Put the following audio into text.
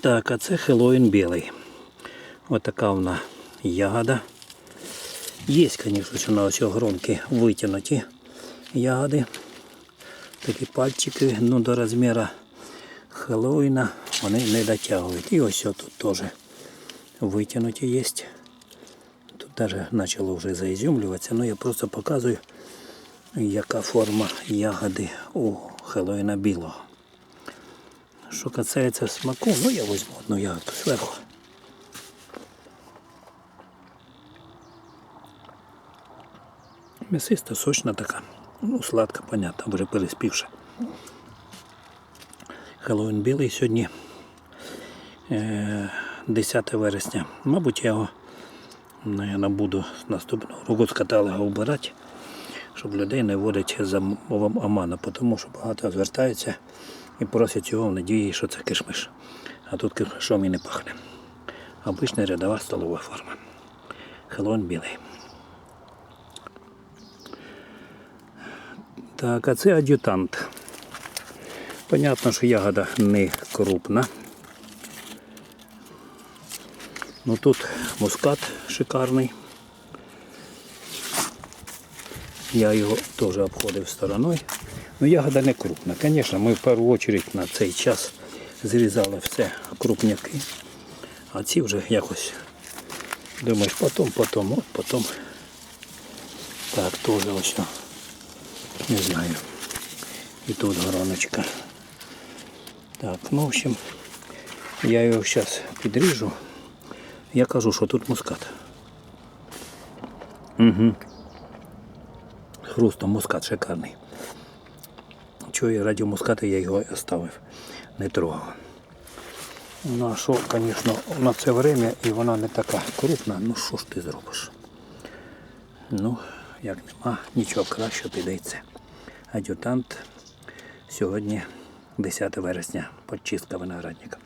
Так, а це Хеллоуін білий. Ось така вона ягода. Є, звісно, що на ось гронки витягнуті ягоди. Такі пальчики, ну до розміру Хеллоуіна вони не дотягують. І ось тут теж витягнуті є. Тут навіть почало вже заізюмлюватися, ну я просто показую, яка форма ягоди у Хеллоуіна білого. Що касається смаку, ну я візьму одну ягодку зверху. М'ясиста, сочна така. Ну, сладка, понятно, вже переспівша. Хеллоуін білий сьогодні е, 10 вересня. Мабуть, я його наверное, буду наступного року з каталога вбирати, щоб людей не вводить за мовом Амана, тому що багато звертаються і просять його в надії, що це кишмиш. А тут кишмишом і не пахне. Обична рядова столова форма. Хеллоуін білий. Так, а це ад'ютант. Понятно, що ягода не крупна. Ну тут мускат шикарний. Я його теж обходив стороною. Ну ягода не крупна. Звісно, ми в першу чергу на цей час зрізали все крупняки. А ці вже якось думаєш, потім, потім, от потім. Так, теж ось. Не знаю. І тут гороночка. Так, ну в общем, я його зараз підріжу. Я кажу, що тут мускат. Угу. Хрустом мускат шикарний. Чого я раді муската я його оставив, не трогав. Ну а що, звісно, на це время і вона не така крупна, ну що ж ти зробиш? Ну, як нема, нічого краще підійде. Ад'ютант сьогодні 10 вересня, почистка виноградника.